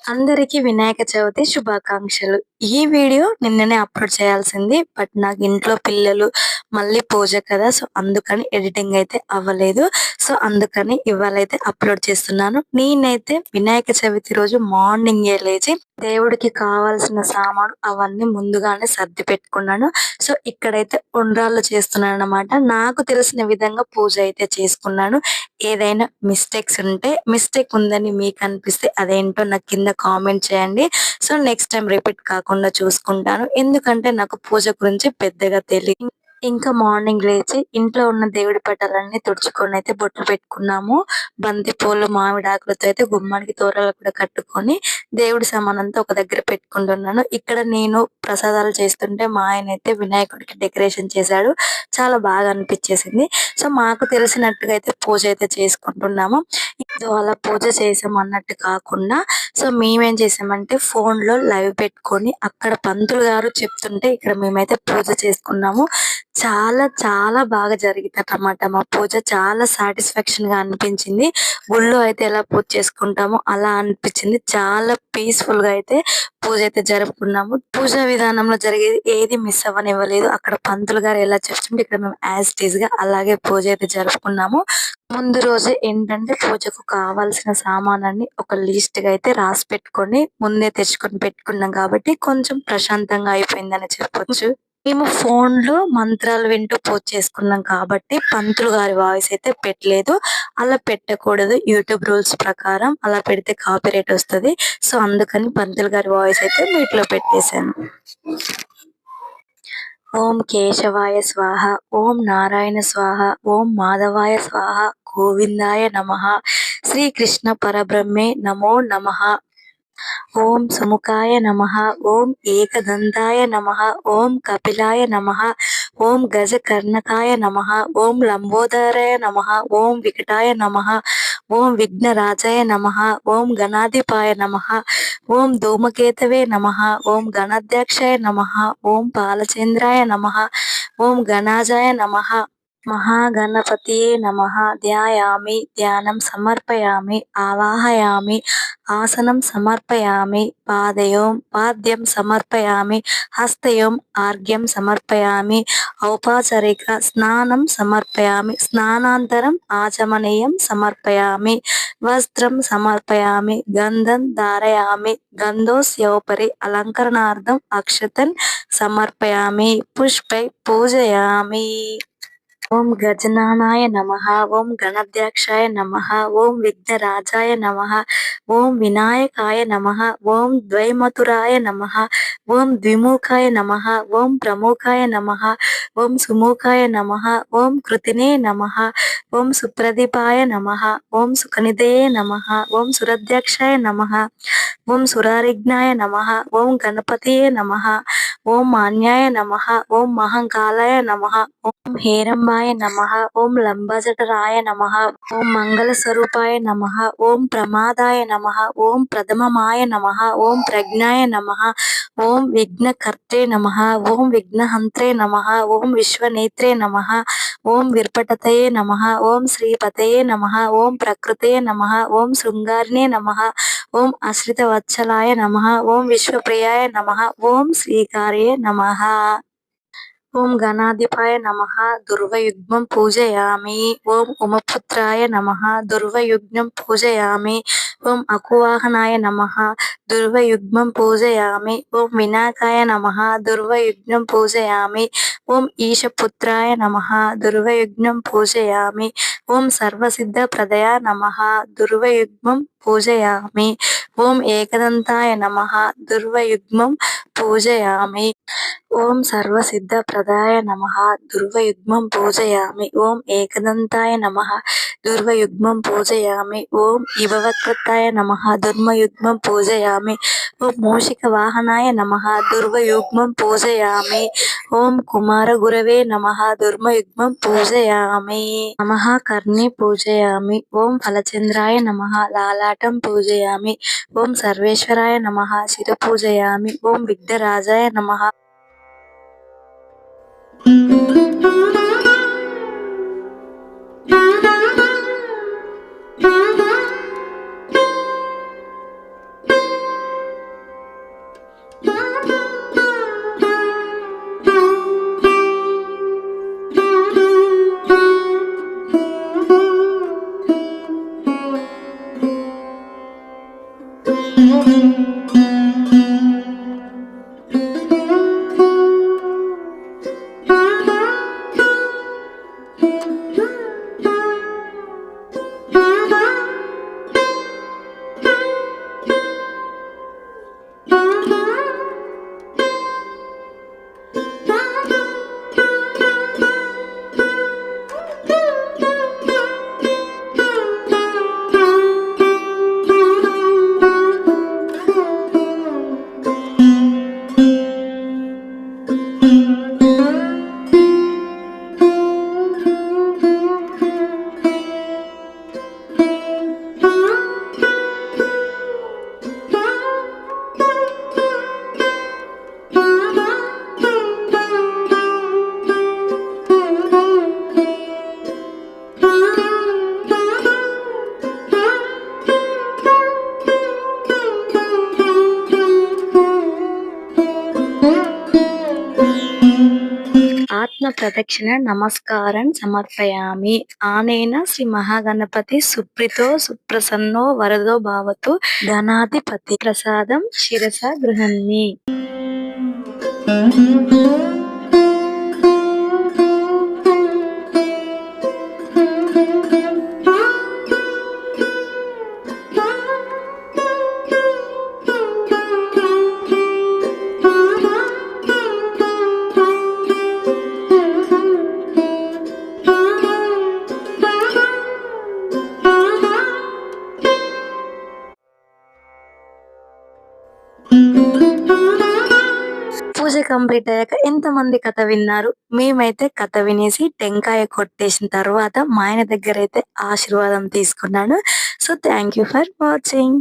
అందరికీ వినాయక చవితి శుభాకాంక్షలు. ఈ వీడియో నిన్ననే అప్‌లోడ్ చేయాల్సింది. బట్ నాకు ఇంట్లో పిల్లలు, మళ్ళీ పూజ కదా! సో, అందుకని ఎడిటింగ్ అయితే అవ్వలేదు. సో, అందుకని ఇవాళైతే అప్‌లోడ్ చేస్తున్నాను. నేనైతే వినాయక చవితి రోజు మార్నింగే లేచి దేవుడికి కావాల్సిన సామాను అవన్నీ ముందుగానే సర్ది పెట్టుకున్నాను. సో, ఇక్కడైతే ఉండ్రాళ్ళు చేస్తున్నానన్నమాట. నాకు తెలిసిన విధంగా పూజ అయితే చేసుకున్నాను. ఏదైనా మిస్టేక్స్ ఉంటే మిస్టేక్ ఉందని మీకు అనిపిస్తే అదేంటో నాకు కింద కామెంట్ చేయండి. సో, నెక్స్ట్ టైం రిపీట్ కాకుండా చూసుకుంటాను. ఎందుకంటే నాకు పూజ గురించి పెద్దగా తెలియదు ఇంకా మార్నింగ్ లేచి ఇంట్లో ఉన్న దేవుడి పటాలన్నీ తుడుచుకొని అయితే బొట్లు పెట్టుకున్నాము. బంతి పూలు, మామిడాకులతో అయితే గుమ్మానికి తోరలు కూడా కట్టుకొని దేవుడి సమానంతా ఒక దగ్గర పెట్టుకుంటున్నాను. ఇక్కడ నేను ప్రసాదాలు చేస్తుంటే మా ఆయన అయితే వినాయకుడికి డెకరేషన్ చేశాడు. చాలా బాగా అనిపించేసింది. సో, మాకు తెలిసినట్టుగా అయితే పూజ అయితే చేసుకుంటున్నాము. సో, అలా పూజ చేసాం అన్నట్టు కాకుండా సో, మేమేం చేసామంటే ఫోన్‌లో లైవ్ పెట్టుకొని అక్కడ పంతులు గారు చెప్తుంటే ఇక్కడ మేమైతే పూజ చేసుకున్నాము. చాలా చాలా బాగా జరిగిందన్నమాట మా పూజ. చాలా సాటిస్ఫాక్షన్‌గా అనిపించింది. గుళ్ళో అయితే ఎలా పూజ చేసుకుంటామో అలా అనిపించింది. చాలా పీస్‌ఫుల్‌గా అయితే పూజ అయితే జరుపుకున్నాము. పూజా విధానంలో జరిగేది ఏది మిస్ అవ్వనివ్వలేదు. అక్కడ పంతులు గారు ఎలా చెప్తుంటే ఇక్కడ మేము యాజ్ ఇట్ ఈస్‌గా అలాగే పూజ అయితే జరుపుకున్నాము. ముందు రోజు ఏంటంటే పూజకు కావాల్సిన సామానాన్ని ఒక లిస్ట్‌గా అయితే రాసి పెట్టుకొని ముందే తెచ్చుకొని పెట్టుకున్నాం కాబట్టి కొంచెం ప్రశాంతంగా అయిపోయిందని చెప్పొచ్చు. మేము ఫోన్లో మంత్రాలు వింటూ పూజ చేసుకున్నాం కాబట్టి పంతులు గారి వాయిస్ అయితే పెట్టలేదు. అలా పెట్టకూడదు యూట్యూబ్ రూల్స్ ప్రకారం. అలా పెడితే కాపీరైట్ వస్తది. సో, అందుకని పంతులు గారి వాయిస్ అయితే మ్యూట్‌లో పెట్టేశాను. ఓం కేశవాయ స్వాహ ఓం నారాయణ స్వాహ ఓం మాధవాయ స్వాహ గోవిందాయ నమ శ్రీకృష్ణ పరబ్రహ్మే నమో నమ ఓం సుముఖాయ నమ ఓం ఏకదంతాయ నమ ఓం కపిలాయ నమ ఓం గజకర్ణకాయ నమ ఓం లంబోదరాయ నమ ఓం వికటాయ నమ ఓం విఘ్నరాజాయ నమ ఓం గణాధిపాయ నమ ఓం ధూమకేతవే నమ ఓం గణాధ్యక్షాయ నమ ఓం పాలచంద్రాయ నమ ఓం గణాజాయ నమ. మహాగణపతియే నమ. ధ్యాయామి ధ్యానం సమర్పయామి ఆవాహయామి ఆసనం సమర్పయామి పాదయోం పాద్యం సమర్పయామి హస్తయోం ఆర్ఘ్యం సమర్పయామి ఔపచారిక స్నానం సమర్పయామి స్నానాంతరం ఆచమనీయం సమర్పయామి వస్త్రం సమర్పయామి గంధం ధారయామి గంధోస్యోపరి అలంకరణార్థం అక్షతన్ సమర్పయామి పుష్పై పూజయామి. ఓం గజాననాయ నమః ఓం గణాధ్యక్షాయ నమః ఓం విఘ్నరాజాయ నమః ఓం వినాయకాయ నమః ఓం ద్వైమతురాయ నమః ఓం ద్విముఖాయ నమః ఓం ప్రముఖాయ నమః ఓం సుముఖాయ నమః ఓం కృతినే నమః ఓం సుప్రదీపాయ నమః ఓం సుఖనిధయే నమః ఓం సురాధ్యక్షాయ నమః ఓం సురారిఘ్నాయ నమః ఓం గణపతియే నమః ఓం మాన్యాయ నమః ఓం మహంకాళాయ నమః ఓం హేరంబాయ నమః ఓం లంబజఠరాయ నమః ఓం మంగళ స్వరూపాయ నమః ఓం ప్రమాదాయ నమః ఓం ప్రథమమాయ నమః ఓం ప్రజ్ఞాయ నమః ఓం విఘ్నకర్త్రే నమః ఓం విఘ్నహంత్రే నమః ఓం విశ్వనేత్రే నమః ఓం విర్పటతయే నమః ఓం శ్రీపతయే నమః ఓం ప్రకృతే నమః ఓం శృంగారిణే ఓం ఓం అశ్రితవత్సలాయ నమ. ఓం విశ్వప్రియాయ నమ. ఓం శ్రీకార్యే నమ. ఓం గణాధిపాయ నమ. దుర్వయుగ్మం పూజయామి. ఓం ఉమపుత్రాయ నమ. దుర్వయుగ్మం పూజయామి. ఓం అకువాహనాయ నమ. దుర్వయుగ్మం పూజయామి. ఓం వినాకాయ నమ. దుర్వయుగ్మం పూజయామి. ఓం ఈశపుత్రాయ నమ. దుర్వయుగ్మం పూజయామి. ఓం సర్వసిద్ధ ప్రదయ నమ. దుర్వయుగ్మం పూజయామి. ఓం ఏకదంతాయ నమ. దుర్వయుగ్మం పూజయామి. ఓం సర్వసిద్ధ ప్రదాయ నమ. దుర్వయుగ్మం పూజయామి. ఓం ఏకదంతాయ నమ. దుర్వయుగ్మం పూజయామి. ఓం ఇభవక్రతాయ నమ. దుర్మయుగ్మం పూజయామి. ఓం మూషిక వాహనాయ నమ. దుర్వయుగ్మం పూజయామి. ఓం కుమార గురవే నమ. దుర్మయుగ్మం పూజయామి. నమ కర్ణి పూజయామి. ఓం ఫలచంద్రాయ నమ. లాలాటం పూజయామి. ఓం సర్వేశ్వరాయ నమ. శిర పూజయామి. ఓం విఘ్నరాజాయ you. ఆత్మ ప్రదక్షిణ నమస్కారం సమర్పయామి. ఆనేన శ్రీ మహాగణపతి సుప్రితో సుప్రసన్నో వరదో భావతు ధనాధిపతి ప్రసాదం శిరస గృహన్ని పూజ కంప్లీట్ అయ్యాక ఎంత మంది కథ విన్నారు? మేమైతే కథ వినేసి టెంకాయ కొట్టేసిన తర్వాత మా ఆయన దగ్గర అయితే ఆశీర్వాదం తీసుకున్నాను. So thank you for watching